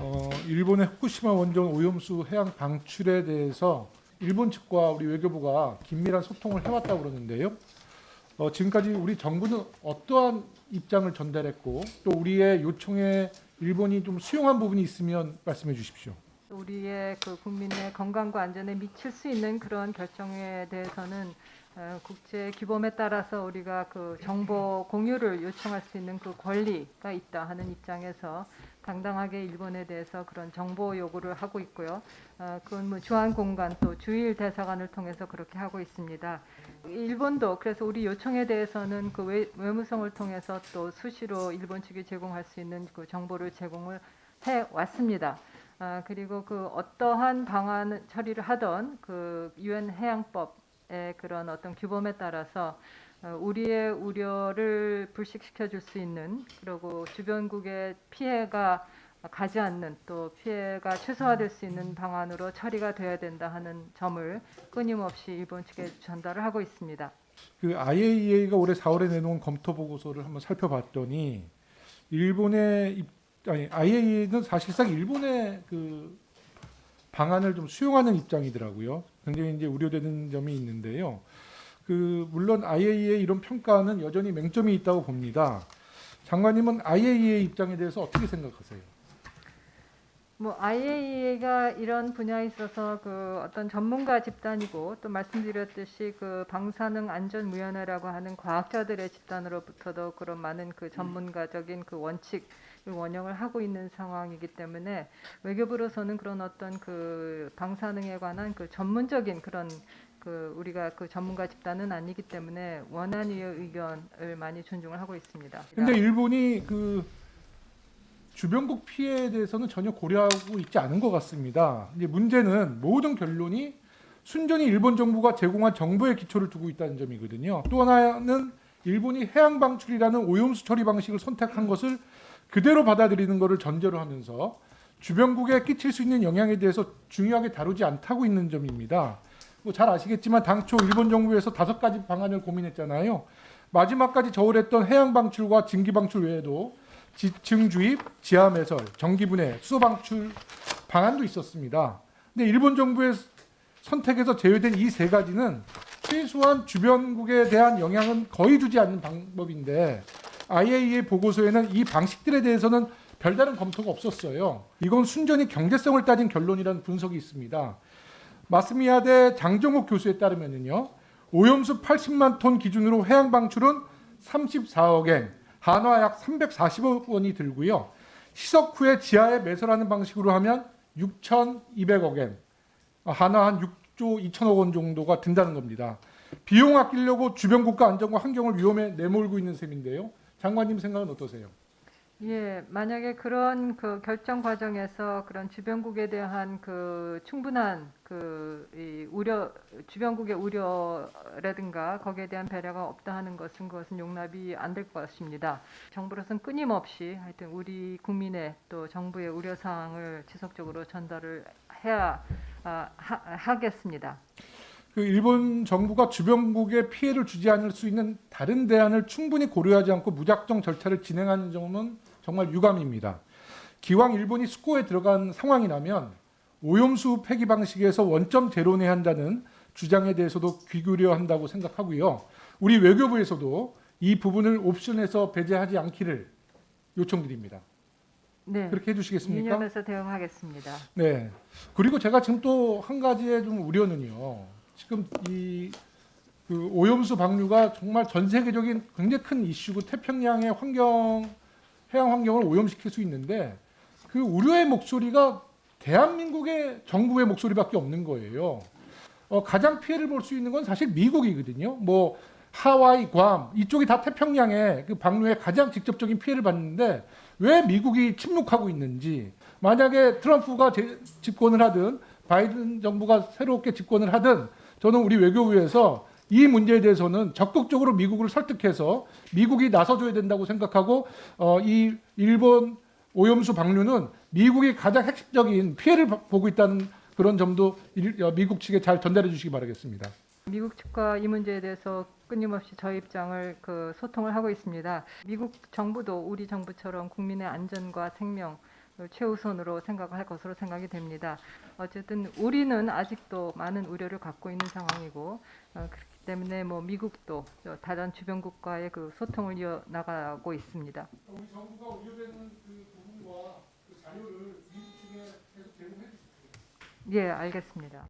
어, 일본의 후쿠시마 원전 오염수 해양 방출에 대해서 일본 측과 우리 외교부가 긴밀한 소통을 해왔다고 그러는데요. 어, 지금까지 우리 정부는 어떠한 입장을 전달했고 또 우리의 요청에 일본이 좀 수용한 부분이 있으면 말씀해 주십시오. 우리의 그 국민의 건강과 안전에 미칠 수 있는 그런 결정에 대해서는 어, 국제 규범에 따라서 우리가 그 정보 공유를 요청할 수 있는 그 권리가 있다 하는 입장에서 당당하게 일본에 대해서 그런 정보 요구를 하고 있고요. 어, 그건 뭐 주한 공간 또 주일 대사관을 통해서 그렇게 하고 있습니다. 일본도 그래서 우리 요청에 대해서는 그 외, 외무성을 통해서 또 수시로 일본 측이 제공할 수 있는 그 정보를 제공을 해 왔습니다. 아, 그리고 그 어떠한 방안 처리를 하던 그 유엔 해양법의 그런 어떤 규범에 따라서 어, 우리의 우려를 불식시켜 줄 수 있는 그리고 주변국의 피해가 가지 않는 또 피해가 최소화될 수 있는 방안으로 처리가 되어야 된다 하는 점을 끊임없이 일본 측에 전달을 하고 있습니다. 그 IAEA가 올해 4월에 내놓은 검토 보고서를 한번 살펴봤더니 일본의 입, 아니 IAEA는 사실상 일본의 그 방안을 좀 수용하는 입장이더라고요. 굉장히 이제 우려되는 점이 있는데요. 그 물론 IAEA 이런 평가는 여전히 맹점이 있다고 봅니다. 장관님은 IAEA 입장에 대해서 어떻게 생각하세요? 뭐 IAEA가 이런 분야에 있어서 그 어떤 전문가 집단이고 또 말씀드렸듯이 그 방사능 안전 위원회라고 하는 과학자들의 집단으로부터도 그런 많은 그 전문가적인 그 원칙 원형을 하고 있는 상황이기 때문에 외교부로서는 그런 어떤 그 방사능에 관한 그 전문적인 그런 그 우리가 그 전문가 집단은 아니기 때문에 원안위의 의견을 많이 존중을 하고 있습니다. 근데 일본이 그 주변국 피해에 대해서는 전혀 고려하고 있지 않은 것 같습니다. 이제 문제는 모든 결론이 순전히 일본 정부가 제공한 정보에 기초를 두고 있다는 점이거든요. 또 하나는 일본이 해양 방출이라는 오염수 처리 방식을 선택한 것을 그대로 받아들이는 것을 전제로 하면서 주변국에 끼칠 수 있는 영향에 대해서 중요하게 다루지 않다고 있는 점입니다. 뭐잘 아시겠지만 당초 일본 정부에서 다섯 가지 방안을 고민했잖아요. 마지막까지 저울했던 해양 방출과 증기 방출 외에도 지층 주입, 지하 매설, 전기 분해, 수소 방출 방안도 있었습니다. 근데 일본 정부의 선택에서 제외된 이 세 가지는 최소한 주변국에 대한 영향은 거의 주지 않는 방법인데 IAEA 보고서에는 이 방식들에 대해서는 별다른 검토가 없었어요. 이건 순전히 경제성을 따진 결론이라는 분석이 있습니다. 마스미야대 장정욱 교수에 따르면요. 오염수 80만 톤 기준으로 해양 방출은 34억엔, 한화 약 340억 원이 들고요. 시석 후에 지하에 매설하는 방식으로 하면 6,200억엔, 한화 한 6조 2천억 원 정도가 든다는 겁니다. 비용 아끼려고 주변 국가 안전과 환경을 위험에 내몰고 있는 셈인데요. 장관님 생각은 어떠세요? 예, 만약에 그런 그 결정 과정에서 그런 주변국에 대한 그 충분한 그이 우려 주변국의 우려라든가 거기에 대한 배려가 없다 하는 것은 그것은 용납이 안 될 것입니다. 정부로서는 끊임없이 하여튼 우리 국민의 또 정부의 우려 사항을 지속적으로 전달을 해야 아, 하, 하겠습니다. 그 일본 정부가 주변국에 피해를 주지 않을 수 있는 다른 대안을 충분히 고려하지 않고 무작정 절차를 진행하는 점은 정말 유감입니다. 기왕 일본이 숙고에 들어간 상황이 라면 오염수 폐기 방식에서 원점 제로내 한다는 주장에 대해서도 귀 기울여 한다고 생각하고요. 우리 외교부에서도 이 부분을 옵션에서 배제하지 않기를 요청드립니다. 네, 그렇게 해주시겠습니까? 유념해서 대응하겠습니다. 네. 그리고 제가 지금 또 한 가지의 좀 우려는요. 지금 이 그 오염수 방류가 정말 전 세계적인 굉장히 큰 이슈고 태평양의 환경 해양 환경을 오염시킬 수 있는데 그 우려의 목소리가 대한민국의 정부의 목소리밖에 없는 거예요. 어, 가장 피해를 볼 수 있는 건 사실 미국이거든요. 뭐 하와이, 괌 이쪽이 다 태평양의 그 방류에 가장 직접적인 피해를 받는데 왜 미국이 침묵하고 있는지 만약에 트럼프가 제- 집권을 하든 바이든 정부가 새롭게 집권을 하든 저는 우리 외교부에서 이 문제에 대해서는 적극적으로 미국을 설득해서 미국이 나서줘야 된다고 생각하고 어, 이 일본 오염수 방류는 미국이 가장 핵심적인 피해를 봐- 보고 있다는 그런 점도 일- 어, 미국 측에 잘 전달해 주시기 바라겠습니다. 미국 측과 이 문제에 대해서 끊임없이 저희 입장을 그 소통을 하고 있습니다. 미국 정부도 우리 정부처럼 국민의 안전과 생명 을 최우선으로 생각할 것으로 생각이 됩니다. 어쨌든 우리는 아직도 많은 우려를 갖고 있는 상황이고 어, 그렇기 때문에 뭐 미국도 저 다른 주변국과의 그 소통을 이어 나가고 있습니다. 우리 정부가 우려되는 그 부분과 그 자료를 미국 측에 계속 제공해 주십시오. 예, 알겠습니다.